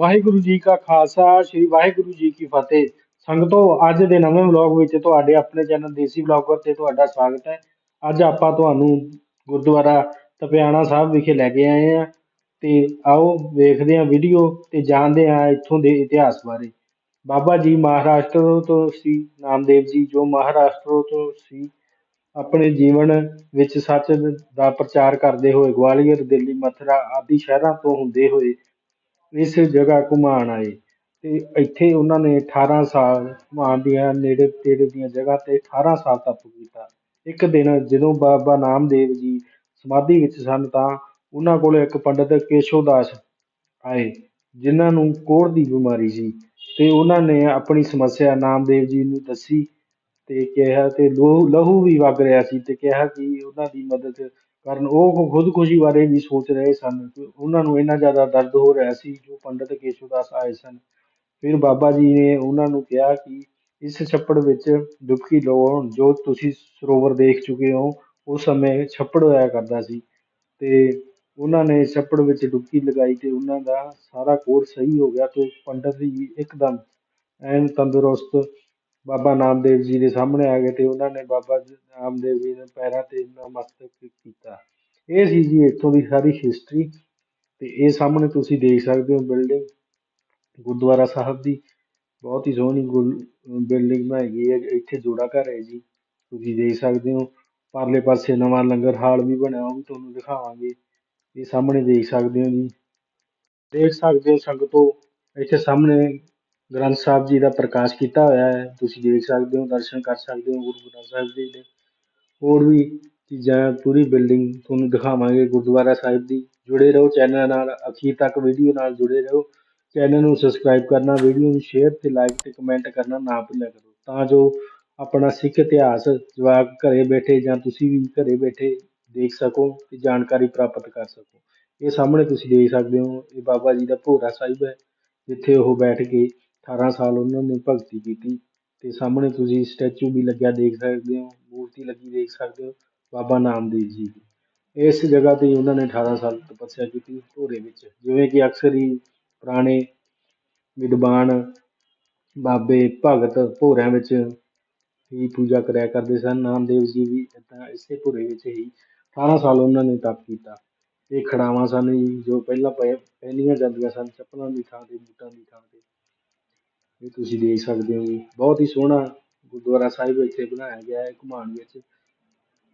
ਵਾਹਿਗੁਰੂ ਜੀ ਕਾ ਖਾਲਸਾ, ਸ੍ਰੀ ਵਾਹਿਗੁਰੂ ਜੀ ਕੀ ਫਤਿਹ। ਸੰਗਤੋ, ਅੱਜ ਦੇ ਨਵੇਂ ਵਲੌਗ ਵਿੱਚ ਤੁਹਾਡੇ ਆਪਣੇ ਚੈਨਲ ਦੇਸੀ ਵਲੌਗਰ ਤੇ ਤੁਹਾਡਾ ਸਵਾਗਤ ਹੈ। ਅੱਜ ਆਪਾਂ ਤੁਹਾਨੂੰ ਗੁਰਦੁਆਰਾ ਤਪਿਆਣਾ ਸਾਹਿਬ ਵਿਖੇ ਲੈ ਕੇ ਆਏ ਆ ਤੇ ਆਓ ਵੇਖਦੇ ਹਾਂ ਵੀਡੀਓ ਤੇ ਜਾਣਦੇ ਹਾਂ ਇੱਥੋਂ ਦੇ ਇਤਿਹਾਸ ਬਾਰੇ। ਬਾਬਾ ਜੀ ਮਹਾਰਾਸ਼ਟਰ ਤੋਂ ਸੀ ਨਾਮਦੇਵ ਜੀ, ਜੋ ਮਹਾਰਾਸ਼ਟਰ ਤੋਂ ਸੀ, ਆਪਣੇ ਜੀਵਨ ਵਿੱਚ ਸੱਚ ਦਾ ਪ੍ਰਚਾਰ ਕਰਦੇ ਹੋਏ ਗਵਾਲੀਅਰ, ਦਿੱਲੀ, ਮਥੁਰਾ ਆਦਿ ਸ਼ਹਿਰਾਂ ਤੋਂ ਹੁੰਦੇ ਹੋਏ ਇਸ ਜਗ੍ਹਾ ਘੁਮਾਣ ਆਏ ਤੇ ਇੱਥੇ ਉਹਨਾਂ ਨੇ 18 ਸਾਲ ਘੁਮਾਣ ਦੀਆਂ ਨੇੜੇ ਤੇੜੇ ਦੀਆਂ ਜਗ੍ਹਾ ਤੇ 18 ਸਾਲ ਤੱਪ ਕੀਤਾ ਇੱਕ ਦਿਨ ਜਦੋਂ ਬਾਬਾ ਨਾਮਦੇਵ ਜੀ ਸਮਾਧੀ ਵਿੱਚ ਸਨ ਤਾਂ ਉਹਨਾਂ ਕੋਲ ਇੱਕ ਪੰਡਿਤ ਕੇਸ਼ਵ ਦਾਸ ਆਏ, ਜਿਨ੍ਹਾਂ ਨੂੰ ਕੋੜ ਦੀ ਬਿਮਾਰੀ ਸੀ ਤੇ ਉਹਨਾਂ ਨੇ ਆਪਣੀ ਸਮੱਸਿਆ ਨਾਮਦੇਵ ਜੀ ਨੂੰ ਦੱਸੀ ਤੇ ਕਿਹਾ ਤੇ ਲਹੂ ਲਹੂ ਵੀ ਵਗ ਰਿਹਾ ਸੀ ਤੇ ਕਿਹਾ ਕਿ ਉਹਨਾਂ ਦੀ ਮਦਦ ਕਾਰਨ, ਉਹ ਖੁਦਕੁਸ਼ੀ ਬਾਰੇ ਵੀ ਸੋਚ ਰਹੇ ਸਨ। ਕਿ ਉਹਨਾਂ ਨੂੰ ਇੰਨਾ ਜ਼ਿਆਦਾ ਦਰਦ ਹੋ ਰਿਹਾ ਸੀ, ਜੋ ਪੰਡਿਤ ਕੇਸ਼ਵ ਦਾਸ ਆਏ ਸਨ। ਫਿਰ ਬਾਬਾ ਜੀ ਨੇ ਉਹਨਾਂ ਨੂੰ ਕਿਹਾ ਕਿ ਇਸ ਛੱਪੜ ਵਿੱਚ ਡੁਬਕੀ ਲਓ ਜੋ ਤੁਸੀਂ ਸਰੋਵਰ ਦੇਖ ਚੁੱਕੇ ਹੋ ਉਸ ਸਮੇਂ ਛੱਪੜ ਹੋਇਆ ਕਰਦਾ ਸੀ। ਤੇ ਉਹਨਾਂ ਨੇ ਛੱਪੜ ਵਿੱਚ ਡੁਬਕੀ ਲਗਾਈ ਤੇ ਉਹਨਾਂ ਦਾ ਸਾਰਾ ਕੋਰ ਸਹੀ ਹੋ ਗਿਆ, ਤੇ ਪੰਡਿਤ ਜੀ ਇੱਕਦਮ ਐਨ ਤੰਦਰੁਸਤ ਬਾਬਾ ਨਾਮਦੇਵ ਜੀ ਦੇ ਸਾਹਮਣੇ ਆ ਗਏ ਤੇ ਉਹਨਾਂ ਨੇ ਬਾਬਾ ਨਾਮਦੇਵ ਜੀ ਦੇ ਪੈਰਾਂ ਤੇ ਨਮਸਤਕ ਕੀਤਾ। ਇਹ ਸੀ ਜੀ ਇੱਥੋਂ ਦੀ ਸਾਰੀ ਹਿਸਟਰੀ ਤੇ ਇਹ ਸਾਹਮਣੇ ਤੁਸੀਂ ਦੇਖ ਸਕਦੇ ਹੋ ਬਿਲਡਿੰਗ ਗੁਰਦੁਆਰਾ ਸਾਹਿਬ ਦੀ। ਬਹੁਤ ਹੀ ਸੋਹਣੀ ਬਿਲਡਿੰਗ ਬਣਾਈ ਗਈ ਹੈ, ਇੱਥੇ ਜੋੜਾ ਘਰ ਹੈ ਜੀ। ਤੁਸੀਂ ਦੇਖ ਸਕਦੇ ਹੋ, ਪਰਲੇ ਪਾਸੇ ਨਵਾਂ ਲੰਗਰ ਹਾਲ ਵੀ ਬਣਿਆ, ਉਹ ਵੀ ਤੁਹਾਨੂੰ ਦਿਖਾਵਾਂਗੇ। ਇਹ ਸਾਹਮਣੇ ਦੇਖ ਸਕਦੇ ਹੋ ਜੀ। ਦੇਖ ਸਕਦੇ ਹੋ ਸੰਗਤੋ, ਇੱਥੇ ਸਾਹਮਣੇ ਗ੍ਰੰਥ ਸਾਹਿਬ ਜੀ ਦਾ ਪ੍ਰਕਾਸ਼ ਕੀਤਾ ਹੋਇਆ ਹੈ। ਤੁਸੀਂ ਦੇਖ ਸਕਦੇ ਹੋ, ਦਰਸ਼ਨ ਕਰ ਸਕਦੇ ਹੋ, ਗੁਰੂ ਗ੍ਰੰਥ ਸਾਹਿਬ ਜੀ ਦੇ। ਹੋਰ ਵੀ ਚੀਜ਼ਾਂ ਪੂਰੀ ਬਿਲਡਿੰਗ ਤੁਹਾਨੂੰ ਦਿਖਾਵਾਂਗੇ ਗੁਰਦੁਆਰਾ ਸਾਹਿਬ ਦੀ। ਜੁੜੇ ਰਹੋ ਚੈਨਲ ਨਾਲ, ਅਖੀਰ ਤੱਕ ਵੀਡੀਓ ਨਾਲ ਜੁੜੇ ਰਹੋ। ਚੈਨਲ ਨੂੰ ਸਬਸਕ੍ਰਾਈਬ ਕਰਨਾ ਵੀਡੀਓ ਨੂੰ ਸ਼ੇਅਰ ਤੇ ਲਾਈਕ ਤੇ ਕਮੈਂਟ ਕਰਨਾ ਨਾ ਭੁੱਲਿਆ ਕਰੋ। ਤਾਂ ਜੋ ਆਪਣਾ ਸਿੱਖ ਇਤਿਹਾਸ, ਜਵਾਕ ਘਰੇ ਬੈਠੇ ਜਾਂ ਤੁਸੀਂ ਵੀ ਘਰੇ ਬੈਠੇ ਦੇਖ ਸਕੋ ਤੇ ਜਾਣਕਾਰੀ ਪ੍ਰਾਪਤ ਕਰ ਸਕੋ। ਇਹ ਸਾਹਮਣੇ ਤੁਸੀਂ ਦੇਖ ਸਕਦੇ ਹੋ, ਇਹ ਬਾਬਾ ਜੀ ਦਾ ਭੋਰਾ ਸਾਹਿਬ ਹੈ, ਜਿੱਥੇ ਉਹ ਬੈਠ ਕੇ 18 ਸਾਲ ਉਹਨਾਂ ਨੇ ਭਗਤੀ ਕੀਤੀ ਅਤੇ ਸਾਹਮਣੇ ਤੁਸੀਂ ਸਟੈਚੂ ਵੀ ਲੱਗਿਆ ਦੇਖ ਸਕਦੇ ਹੋ, ਮੂਰਤੀ ਲੱਗੀ ਦੇਖ ਸਕਦੇ ਹੋ, ਬਾਬਾ ਨਾਮਦੇਵ ਜੀ ਦੀ। ਇਸ ਜਗ੍ਹਾ ਤੇ ਉਹਨਾਂ ਨੇ 18 ਸਾਲ ਤਪੱਸਿਆ ਕੀਤੀ ਭੋਰੇ ਵਿੱਚ, ਜਿਵੇਂ ਕਿ ਅਕਸਰ ਹੀ ਪੁਰਾਣੇ ਵਿਦਵਾਨ ਬਾਬੇ ਭਗਤ ਭੋਰਿਆਂ ਵਿੱਚ ਹੀ ਪੂਜਾ ਕਰਿਆ ਕਰਦੇ ਸਨ। ਨਾਮਦੇਵ ਜੀ ਵੀ ਇੱਦਾਂ ਇਸੇ ਭੋਰੇ ਵਿੱਚ ਹੀ 18 ਸਾਲ ਉਹਨਾਂ ਨੇ ਤਪ ਕੀਤਾ। ਇਹ ਖੜਾਵਾਂ ਸਨ ਜੀ, ਜੋ ਪਹਿਲਾਂ ਪਹਿਨੀਆਂ ਜਾਂਦੀਆਂ ਸਨ, ਚੱਪਲਾਂ ਦੀ ਥਾਂ ਤੇ, ਬੂਟਾਂ ਦੀ ਥਾਂ ਤੇ। ਇਹ ਤੁਸੀਂ ਦੇਖ ਸਕਦੇ ਹੋ ਜੀ ਬਹੁਤ ਹੀ ਸੋਹਣਾ ਗੁਰਦੁਆਰਾ ਸਾਹਿਬ ਇੱਥੇ ਬਣਾਇਆ ਗਿਆ ਹੈ ਘੁਮਾਣ ਵਿੱਚ।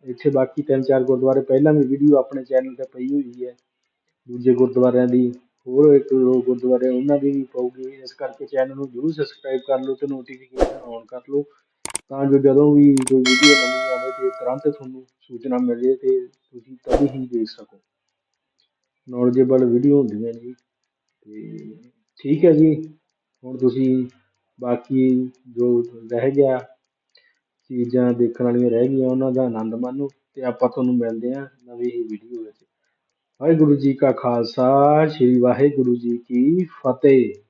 ਇੱਥੇ ਬਾਕੀ ਤਿੰਨ ਚਾਰ ਗੁਰਦੁਆਰੇ ਪਹਿਲਾਂ ਵੀ ਵੀਡੀਓ ਆਪਣੇ ਚੈਨਲ ਤੇ ਪਈ ਹੋਈ ਹੈ। ਦੂਜੇ ਗੁਰਦੁਆਰਿਆਂ ਦੀ ਹੋਰ ਇੱਕ ਦੋ ਗੁਰਦੁਆਰੇ ਉਹਨਾਂ ਦੀ ਵੀ ਪਊਗੀ। ਇਸ ਕਰਕੇ ਚੈਨਲ ਨੂੰ ਜ਼ਰੂਰ ਸਬਸਕ੍ਰਾਈਬ ਕਰ ਲਓ ਤੇ ਨੋਟੀਫਿਕੇਸ਼ਨ ਔਨ ਕਰ ਲਓ। ਤਾਂ ਜੋ ਜਦੋਂ ਵੀ ਕੋਈ ਵੀਡੀਓ ਨਵੀਂ ਆਵੇ ਤੇ ਤੁਰੰਤ ਤੁਹਾਨੂੰ ਸੂਚਨਾ ਮਿਲ ਜੇ ਤੇ ਤੁਸੀਂ ਤਦ ਹੀ ਦੇਖ ਸਕੋ। ਨੌਲੇਜੇਬਲ ਵੀਡੀਓ ਹੁੰਦੀਆਂ ਨੇ ਜੀ। ਤੇ ਠੀਕ ਹੈ ਜੀ। ਹੁਣ ਤੁਸੀਂ ਬਾਕੀ ਜੋ ਰਹਿ ਗਿਆ, ਚੀਜ਼ਾਂ ਦੇਖਣ ਵਾਲੀਆਂ ਰਹਿ ਗਈਆਂ, ਉਹਨਾਂ ਦਾ ਆਨੰਦ ਮਾਣੋ ਅਤੇ ਆਪਾਂ ਤੁਹਾਨੂੰ ਮਿਲਦੇ ਹਾਂ ਨਵੀਂ ਹੀ ਵੀਡੀਓ ਵਿੱਚ। ਵਾਹਿਗੁਰੂ ਜੀ ਕਾ ਖਾਲਸਾ, ਸ੍ਰੀ ਵਾਹਿਗੁਰੂ ਜੀ ਕੀ ਫਤਿਹ।